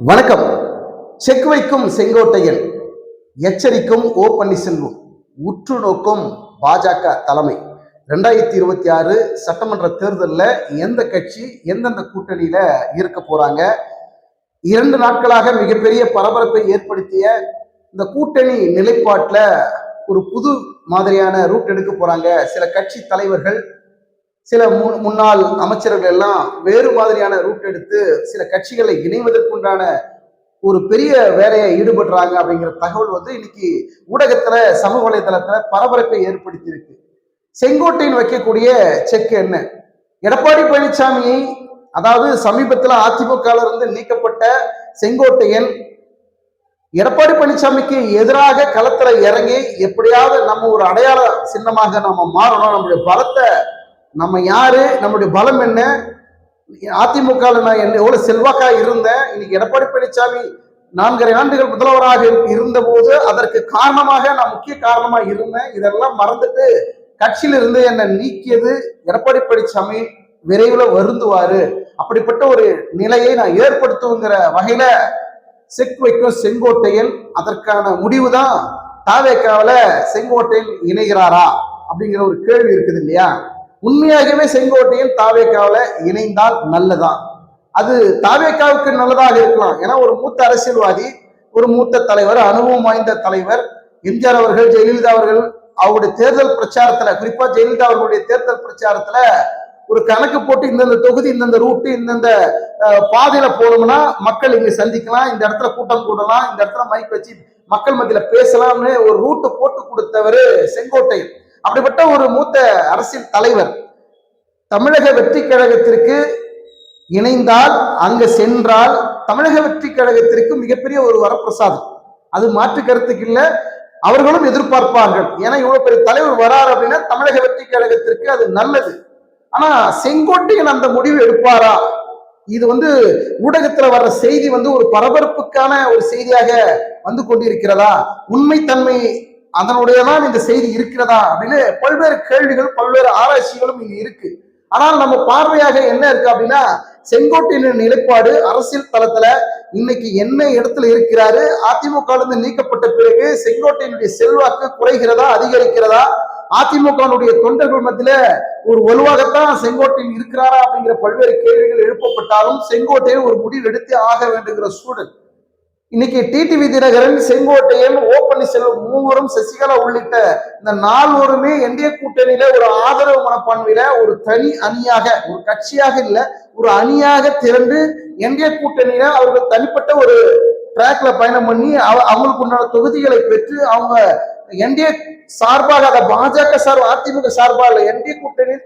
வணக்கம். செக் வைக்கும் செங்கோட்டையன் எச்சரிக்கும் ஓ பன்னீர்செல்வம் உற்று நோக்கும் பாஜக தலைமை. ரெண்டாயிரத்தி இருபத்தி ஆறு சட்டமன்ற தேர்தலில் எந்த கட்சி எந்தெந்த கூட்டணியில இருக்க போறாங்க? இரண்டு நாட்களாக மிகப்பெரிய பரபரப்பை ஏற்படுத்திய இந்த கூட்டணி நிலைப்பாட்டில் ஒரு புது மாதிரியான ரூட் எடுக்க போறாங்க சில கட்சி தலைவர்கள். சில முன்னாள் அமைச்சர்கள் எல்லாம் வேறு மாதிரியான ரூட் எடுத்து சில கட்சிகளை இணைவதற்குண்டான ஒரு பெரிய வேலையை ஈடுபடுறாங்க அப்படிங்கிற தகவல் வந்து இன்னைக்கு ஊடகத்துல சமூக வலைதளத்துல பரபரப்பை ஏற்படுத்தி இருக்கு செங்கோட்டையின் வைக்கக்கூடிய செக் என்ன? எடப்பாடி பழனிசாமியை அதாவது சமீபத்தில் அதிமுக இருந்து நீக்கப்பட்ட செங்கோட்டையன் எடப்பாடி பழனிசாமிக்கு எதிராக களத்துல இறங்கி எப்படியாவது நம்ம ஒரு அடையாள சின்னமாக நம்ம மாறணும். நம்முடைய பலத்தை நம்ம யாரு? நம்முடைய பலம் என்ன? அதிமுகவில் நான் என்ன எவ்வளோ செல்வாக்காக இருந்தேன்? இன்னைக்கு எடப்பாடி பழனிசாமி நான்கரை ஆண்டுகள் முதல்வராக இருந்தபோது அதற்கு காரணமாக நான் முக்கிய காரணமாக இருந்தேன். இதெல்லாம் மறந்துட்டு கட்சியிலிருந்து என்னை நீக்கியது எடப்பாடி பழனிசாமி விரைவில் வருந்துவாரு. அப்படிப்பட்ட ஒரு நிலையை நான் ஏற்படுத்துங்கிற வகையில செக் வைக்கும் செங்கோட்டையன் அதற்கான முடிவு தான் தாவேக்காவில் செங்கோட்டையன் இணைகிறாரா? அப்படிங்கிற ஒரு கேள்வி இருக்குது இல்லையா? உண்மையாகவே செங்கோட்டையன் தாவேக்காவில் இணைந்தால் நல்லதான் அது தாவேக்காவுக்கு நல்லதாக இருக்கலாம். ஏன்னா ஒரு மூத்த அரசியல்வாதி ஒரு மூத்த தலைவர் அனுபவம் வாய்ந்த தலைவர் எம்ஜிஆர் அவர்கள் ஜெயலலிதா அவர்கள் அவருடைய தேர்தல் பிரச்சாரத்துல குறிப்பா ஜெயலலிதா அவர்களுடைய தேர்தல் பிரச்சாரத்துல ஒரு கணக்கு போட்டு இந்தந்த தொகுதி இந்தந்த ரூட்டு இந்தந்த பாதையில போனோம்னா மக்கள் இங்க சந்திக்கலாம் இந்த இடத்துல கூட்டம் கூடலாம் இந்த இடத்துல மைக் வச்சு மக்கள் மத்தியில பேசலாம்னு ஒரு ரூட்டு போட்டு கொடுத்தவர் செங்கோட்டையன். அப்படிப்பட்ட ஒரு மூத்த அரசியல் தலைவர் தமிழக வெற்றி கழகத்திற்கு இணைந்தால் அங்க சென்றால் தமிழக வெற்றி கழகத்திற்கு மிகப்பெரிய ஒரு வரப்பிரசாதம். அது மாற்று கருத்துக்கு இல்லை அவர்களும் எதிர்பார்ப்பார்கள். ஏன்னா இவ்வளவு பெரிய தலைவர் வரார் அப்படின்னா தமிழக வெற்றி கழகத்திற்கு அது நல்லது. ஆனா செங்கோட்டையன் அந்த முடிவு எடுப்பாரா? இது வந்து ஊடகத்துல வர்ற செய்தி வந்து ஒரு பரபரப்புக்கான ஒரு செய்தியாக வந்து கொண்டிருக்கிறதா? உண்மைத்தன்மை அதனுடைய தான் இந்த செய்தி இருக்கிறதா அப்படின்னு பல்வேறு கேள்விகள் பல்வேறு ஆராய்ச்சிகளும் இங்க இருக்கு. ஆனால் நம்ம பார்வையாக என்ன இருக்கு அப்படின்னா செங்கோட்டையின் நிலைப்பாடு அரசியல் தளத்துல இன்னைக்கு என்ன இடத்துல இருக்கிறாரு? அதிமுக இருந்து நீக்கப்பட்ட பிறகு செங்கோட்டையினுடைய செல்வாக்கு குறைகிறதா அதிகரிக்கிறதா? அதிமுகனுடைய தொண்டர்கள் மத்தியில ஒரு வலுவாகத்தான் செங்கோட்டையில் இருக்கிறாரா அப்படிங்கிற பல்வேறு கேள்விகள் எழுப்பப்பட்டாலும் செங்கோட்டையில் ஒரு முடிவு எடுத்து ஆக வேண்டுங்கிற சூழல். இன்னைக்கு டிடிவி தினகரன் செங்கோட்டையன் ஓ பன்னீர்செல்வம் மூவரும் சசிகலா உள்ளிட்ட இந்த நால்வருமே என்டிஏ கூட்டணியில ஒரு ஆதரவு மனப்பான்மையில ஒரு தனி அணியாக ஒரு கட்சியாக இல்ல ஒரு அணியாக திரண்டு என்டிஏ கூட்டணியில அவர்கள் தனிப்பட்ட ஒரு ட்ராக்ல பயணம் பண்ணி அவ- அவங்களுக்கு உண்டான தொகுதிகளை பெற்று அவங்க என்டிஏ சார்பாக அதை பாஜக சார்பு அதிமுக சார்பாக இல்ல என்டிஏ கூட்டணி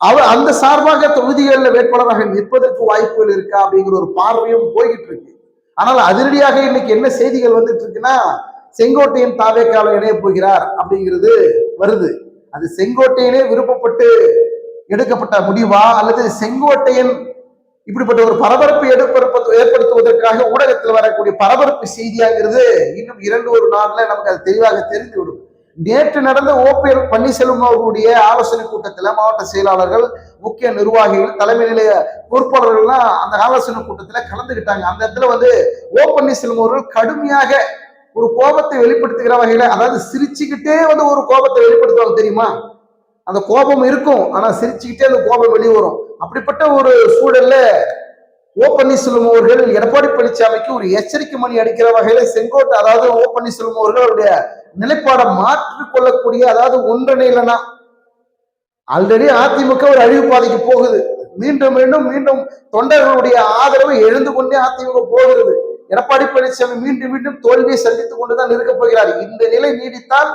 அவர் அந்த சார்பாக தொகுதிகளில் வேட்பாளராக நிற்பதற்கு வாய்ப்புகள் இருக்கா அப்படிங்கிற ஒரு பார்வையும் போய்கிட்டு இருக்கு. ஆனால் அதிரடியாக இன்னைக்கு என்ன செய்திகள் வந்துட்டு இருக்குன்னா செங்கோட்டையன் தாவேக்கால இணைய போகிறார் அப்படிங்கிறது வருது. அது செங்கோட்டையனே விருப்பப்பட்டு எடுக்கப்பட்ட முடிவா? அல்லது செங்கோட்டையன் இப்படிப்பட்ட ஒரு பரபரப்பு எடுப்ப- ஏற்படுத்துவதற்காக ஊடகத்தில் வரக்கூடிய பரபரப்பு செய்தியாங்கிறது இன்னும் இரண்டு ஒரு நாள்ல நமக்கு அது தெளிவாக தெரிந்துவிடும். நேற்று நடந்த ஓபிஎல் பன்னீர்செல்வம் அவர்களுடைய ஆலோசனை கூட்டத்தில் மாவட்ட செயலாளர்கள் முக்கிய நிர்வாகிகள் தலைமை நிலைய பொறுப்பாளர்கள்லாம் அந்த ஆலோசனை கூட்டத்தில் கலந்துக்கிட்டாங்க அந்த இடத்துல வந்து ஓ பன்னீர்செல்வம் அவர்கள் கடுமையாக ஒரு கோபத்தை வெளிப்படுத்துகிற வகையில் அதாவது சிரிச்சுக்கிட்டே வந்து ஒரு கோபத்தை வெளிப்படுத்துவாங்க தெரியுமா? அந்த கோபம் இருக்கும் ஆனால் சிரிச்சுக்கிட்டே அந்த கோபம் வெளியே வரும் அப்படிப்பட்ட ஒரு சூழல்ல ஓ பன்னீர்செல்வம் அவர்கள் எடப்பாடி பழனிசாமிக்கு ஒரு எச்சரிக்கை மணி அடிக்கிற வகையில செங்கோட்டை அதாவது ஓ பன்னீர்செல்வம் அவர்கள் அவருடைய நிலைப்பாடை மாற்றிக்கொள்ளக்கூடிய அதாவது இல்லைன்னா. ஆல்ரெடி அதிமுக ஒரு அழிவு பாதைக்கு போகுது. மீண்டும் மீண்டும் மீண்டும் தொண்டர்களுடைய ஆதரவு எழுந்து கொண்டே அதிமுக போகிறது. எடப்பாடி பழனிசாமி மீண்டும் மீண்டும் தோல்வியை சந்தித்துக் கொண்டுதான் இருக்க போகிறார். இந்த நிலை நீடித்தால்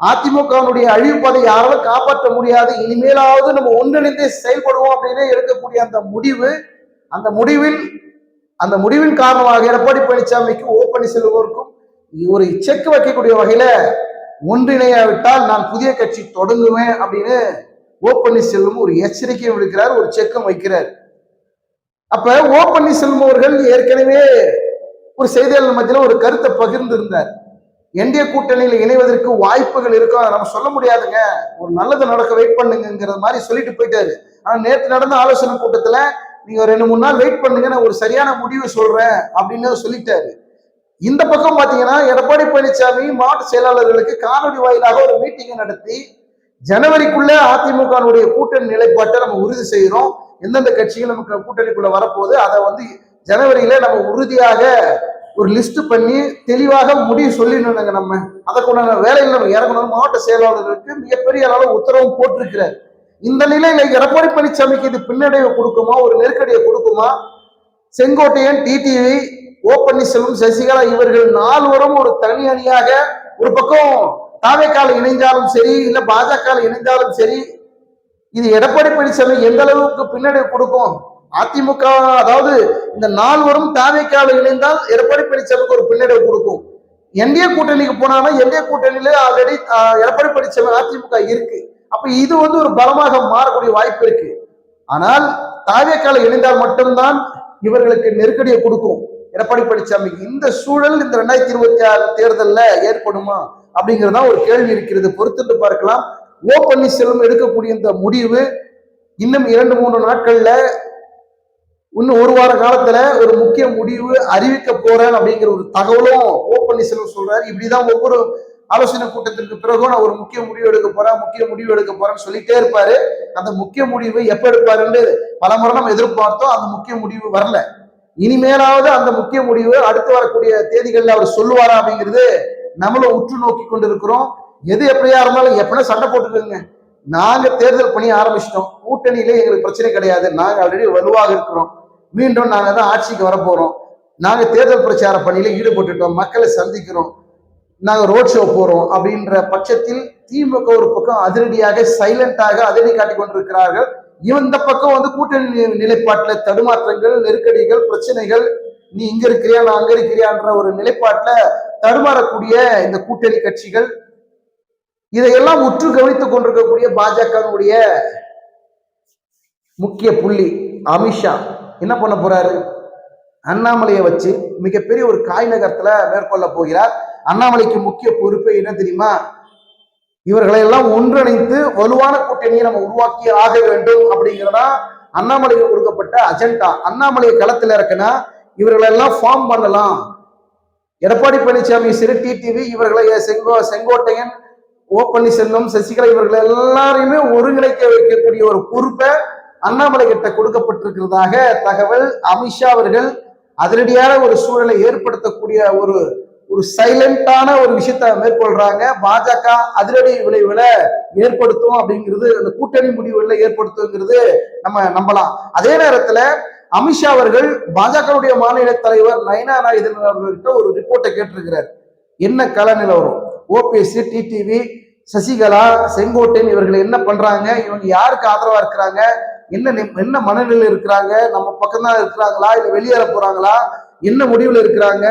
அதிமுகவினுடைய அழிவு பாதை யாராலும் காப்பாற்ற முடியாது. இனிமேலாவது நம்ம ஒன்றிணைந்தே செயல்படுவோம் அப்படின்னு எடுக்கக்கூடிய அந்த முடிவு அந்த முடிவில் அந்த முடிவின் காரணமாக எடப்பாடி பழனிசாமிக்கு ஓ பன்னீர்செல்வருக்கும் ஒரு செக் வைக்கக்கூடிய வகையில ஒன்றிணையாவிட்டால் நான் புதிய கட்சி தொடங்குவேன் அப்படின்னு ஓ பன்னீர்செல்வம் ஒரு எச்சரிக்கையும் விடுக்கிறார் ஒரு செக்கம் வைக்கிறார். அப்ப ஓ பன்னீர்செல்வம் அவர்கள் ஏற்கனவே ஒரு செய்தியாளர் மத்தியில ஒரு கருத்தை பகிர்ந்து இருந்தார். என்டிஏ கூட்டணியில் இணைவதற்கு வாய்ப்புகள் இருக்கும் நம்ம சொல்ல முடியாதுங்க. ஒரு நல்லது நடக்க வெயிட் பண்ணுங்கிற மாதிரி சொல்லிட்டு போயிட்டாரு. ஆனா நேற்று நடந்த ஆலோசனை கூட்டத்துல நீங்க ஒரு ரெண்டு மூணு நாள் வெயிட் பண்ணுங்க நான் ஒரு சரியான முடிவை சொல்றேன் அப்படின்னு சொல்லிட்டாரு. இந்த பக்கம் பாத்தீங்கன்னா எடப்பாடி பழனிசாமி மாவட்ட செயலாளர்களுக்கு காணொலி வாயிலாக ஒரு மீட்டிங்கை நடத்தி ஜனவரிக்குள்ள அதிமுகவுடைய கூட்டணி நிலைப்பாட்டை நம்ம உறுதி செய்கிறோம் எந்தெந்த கட்சிகள் நமக்கு கூட்டணிக்குள்ள வரப்போகுது அதை வந்து ஜனவரியில நம்ம உறுதியாக ஒரு லிஸ்ட் பண்ணி தெளிவாக முடிவு சொல்லிடணுங்க நம்ம. அதற்குண்டான வேலையில் நம்ம இறங்கணும் மாவட்ட செயலாளர்களுக்கு மிகப்பெரிய அளவு உத்தரவும் போட்டிருக்கிறார். இந்த நிலையில எடப்பாடி பழனிசாமிக்கு இது பின்னடைவை கொடுக்குமா? ஒரு நெருக்கடியை கொடுக்குமா? செங்கோட்டையன் டிடிவி ஓ பன்னீர்செல்வம் சசிகலா இவர்கள் நால்வரும் ஒரு தனி அணியாக ஒரு பக்கம் தாவேக்கால இணைந்தாலும் சரி இல்ல பாஜக இணைந்தாலும் சரி இது எடப்பாடி பழனிசாமி எந்த அளவுக்கு பின்னடைவு கொடுக்கும்? அதிமுக அதாவது இந்த நால்வரும் தாவேக்கால இணைந்தால் எடப்பாடி பழனிசாமிக்கு ஒரு பின்னடைவு கொடுக்கும். என்டிஏ கூட்டணிக்கு போனாலும் என்டிஏ கூட்டணியில ஆல்ரெடி எடப்பாடி பழனிசாமி அதிமுக இருக்கு. அப்ப இது வந்து ஒரு பலமாக மாறக்கூடிய வாய்ப்பு இருக்கு. ஆனால் தாவேக்கால இணைந்தால் மட்டும்தான் இவர்களுக்கு நெருக்கடியை கொடுக்கும். எடப்பாடி பழனிசாமிக்கு இந்த சூழல் இந்த ரெண்டாயிரத்தி இருபத்தி ஆறு தேர்தலில் ஏற்படுமா அப்படிங்கிறதா ஒரு கேள்வி இருக்கிறது. பொறுத்துட்டு பார்க்கலாம். ஓ பன்னீர்செல்வம் எடுக்கக்கூடிய இந்த முடிவு இன்னும் இரண்டு மூணு நாட்கள்ல இன்னும் ஒரு வார காலத்துல ஒரு முக்கிய முடிவு அறிவிக்க போறேன் அப்படிங்கிற ஒரு தகவலும் ஓ பன்னீர்செல்வம் சொல்றாரு. இப்படிதான் ஒவ்வொரு ஆலோசனை கூட்டத்திற்கு பிறகும் நான் ஒரு முக்கிய முடிவு எடுக்க போறேன் முக்கிய முடிவு எடுக்க போறேன்னு சொல்லிட்டே இருப்பாரு. அந்த முக்கிய முடிவு எப்ப எடுப்பாருன்னு பல முறை நம்ம எதிர்பார்த்தோம் அந்த முக்கிய முடிவு வரல. இனிமேலாவது அந்த முக்கிய முடிவு அடுத்து வரக்கூடிய தேதிகள்ல அவர் சொல்லுவாரா அப்படிங்கிறது நம்மளும் உற்று நோக்கி கொண்டு இருக்கிறோம் எது எப்படியா இருந்தாலும் எப்படின்னா சண்டை போட்டுக்கோங்க. நாங்க தேர்தல் பணி ஆரம்பிச்சிட்டோம். கூட்டணியிலே எங்களுக்கு பிரச்சனை கிடையாது. நாங்க ஆல்ரெடி வலுவாக இருக்கிறோம். மீண்டும் நாங்க தான் ஆட்சிக்கு வரப்போறோம். நாங்க தேர்தல் பிரச்சார பணியில ஈடுபட்டுட்டோம். மக்களை சந்திக்கிறோம். நாங்கள் ரோட் ஷோ போகிறோம் அப்படின்ற பட்சத்தில் திமுக ஒரு பக்கம் அதிரடியாக சைலண்டாக அதிரடி காட்டிக் கொண்டிருக்கிறார்கள். இவன் இந்த பக்கம் வந்து கூட்டணி நிலைப்பாட்டில் தடுமாற்றங்கள் நெருக்கடிகள் பிரச்சனைகள் நீ இங்க இருக்கிறியா நான் அங்க இருக்கிறியான்ற ஒரு நிலைப்பாட்டில் தடுமாறக்கூடிய இந்த கூட்டணி கட்சிகள் இதையெல்லாம் உற்று கவனித்துக் கொண்டிருக்கக்கூடிய பாஜகவுடைய முக்கிய புள்ளி அமித்ஷா என்ன பண்ண போறாரு? அண்ணாமலையை வச்சு மிகப்பெரிய ஒரு காய் நகரத்துல மேற்கொள்ள போகிறார். அண்ணாமலைக்கு முக்கிய பொறுப்பு என்ன தெரியுமா? இவர்களை எல்லாம் ஒன்றிணைத்து வலுவான கூட்டணியை நம்ம உருவாக்கி ஆக வேண்டும் அப்படிங்கிறதா அண்ணாமலைக்கு கொடுக்கப்பட்ட அஜெண்டா அண்ணாமலையை களத்தில் இருக்குன்னா இவர்களை எல்லாம் ஃபார்ம் பண்ணலாம். எடப்பாடி பழனிசாமி சிறு டிடிவி இவர்களை செங்கோ செங்கோட்டையன் ஓ பன்னீர்செல்வம் சசிகலா இவர்கள் எல்லாரையுமே ஒருங்கிணைக்க வைக்கக்கூடிய ஒரு பொறுப்பை அண்ணாமலை கிட்ட கொடுக்கப்பட்டிருக்கிறதாக தகவல் அமித்ஷா அவர்கள் அதிரடியான ஒரு சூழலை ஏற்படுத்தக்கூடிய ஒரு ஒரு சைலண்டான ஒரு விஷயத்த மேற்கொள்றாங்க. பாஜக அதிரடி விளைவுகளை ஏற்படுத்தும் அப்படிங்கிறது அந்த கூட்டணி முடிவுகளை ஏற்படுத்துங்கிறது நம்ம நம்பலாம். அதே நேரத்துல அமித்ஷா அவர்கள் பாஜகவுடைய மாநில தலைவர் நயனா நாயுதன் அவர்கள்ட்ட ஒரு ரிப்போர்ட்டை கேட்டிருக்கிறார். என்ன கள நிலவரம்? ஓபிஎஸ் டிடிவி சசிகலா செங்கோட்டையன் இவர்கள் என்ன பண்றாங்க? இவங்க யாருக்கு ஆதரவா இருக்கிறாங்க? என்ன என்ன மனநிலையில் இருக்கிறாங்க? நம்ம பக்கம்தான் இருக்கிறாங்களா? இல்லை வெளியேற போறாங்களா? என்ன முடிவில் இருக்கிறாங்க?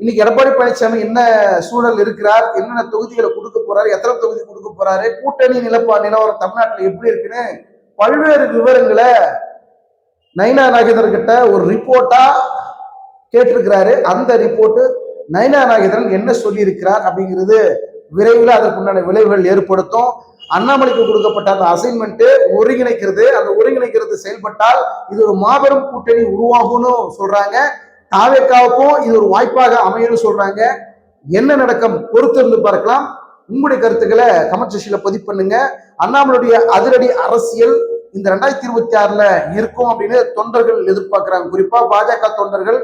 இன்னைக்கு எடப்பாடி பழனிசாமி என்ன சூழல் இருக்கிறார் என்னென்ன தொகுதிகளை கொடுக்க போறாரு எத்தனை தொகுதி கொடுக்க போறாரு கூட்டணி நிலப்பா நிலவரம் தமிழ்நாட்டில் எப்படி இருக்குன்னு பல்வேறு விவரங்களை நைனா நாகேந்திரன் கிட்ட ஒரு ரிப்போர்ட்டா கேட்டிருக்கிறாரு. அந்த ரிப்போர்ட்டு நயனா நாகேந்திரன் என்ன சொல்லியிருக்கிறார் அப்படிங்கிறது விரைவில் அதற்குண்டான விளைவுகள் ஏற்படுத்தும். அண்ணாமலைக்கு கொடுக்கப்பட்ட அந்த அசைன்மெண்ட்டு ஒருங்கிணைக்கிறது. அந்த ஒருங்கிணைக்கிறது செயல்பட்டால் இது ஒரு மாபெரும் கூட்டணி உருவாகும்னு சொல்றாங்க. தாவேக்காவுக்கும் இது ஒரு வாய்ப்பாக அமையும்னு சொல்றாங்க. என்ன நடக்கும்? பொறுத்திருந்து பார்க்கலாம். உங்களுடைய கருத்துக்களை கமெண்ட் பதிவு பண்ணுங்க. அண்ணாமலுடைய அதிரடி அரசியல் இந்த ரெண்டாயிரத்தி இருபத்தி ஆறுல இருக்கும் அப்படின்னு தொண்டர்கள் எதிர்பார்க்கிறாங்க. குறிப்பா பாஜக தொண்டர்கள்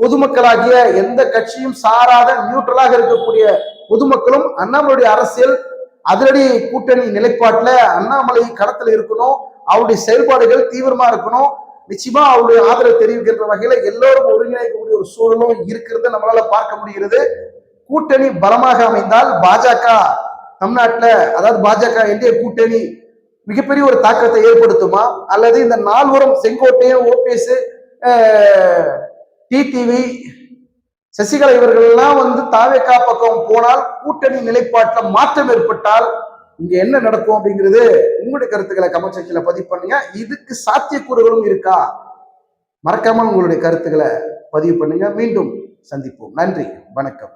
பொதுமக்களாகிய எந்த கட்சியும் சாராத நியூட்ரலாக இருக்கக்கூடிய பொதுமக்களும் அண்ணாமலுடைய அரசியல் அதிரடி கூட்டணி நிலைப்பாட்டுல அண்ணாமலை களத்துல இருக்கணும். அவருடைய செயல்பாடுகள் தீவிரமா இருக்கணும். நிச்சயமா அவருடைய ஆதரவு தெரிவிக்கின்ற வகையில எல்லோரும் ஒருங்கிணைக்கக்கூடிய ஒரு சூழலும் இருக்கிறது நம்மளால பார்க்க முடிகிறது. கூட்டணி பலமாக அமைந்தால் பாஜக தமிழ்நாட்டுல அதாவது பாஜக இந்திய கூட்டணி மிகப்பெரிய ஒரு தாக்கத்தை ஏற்படுத்துமா? அல்லது இந்த நால்வரும் செங்கோட்டையும் ஓபிஎஸ் டிடிவி சசிகலா இவர்கள் எல்லாம் வந்து தாவேக்கா பக்கம் போனால் கூட்டணி நிலைப்பாட்டில் மாற்றம் ஏற்பட்டால் இங்க என்ன நடக்கும் அப்படிங்கிறது உங்களுடைய கருத்துக்களை கமெண்ட் செக்ஷன்ல பதிவு பண்ணுங்க. இதுக்கு சாத்தியக்கூறுகளும் இருக்கா? மறக்காம உங்களுடைய கருத்துக்களை பதிவு பண்ணுங்க. மீண்டும் சந்திப்போம். நன்றி. வணக்கம்.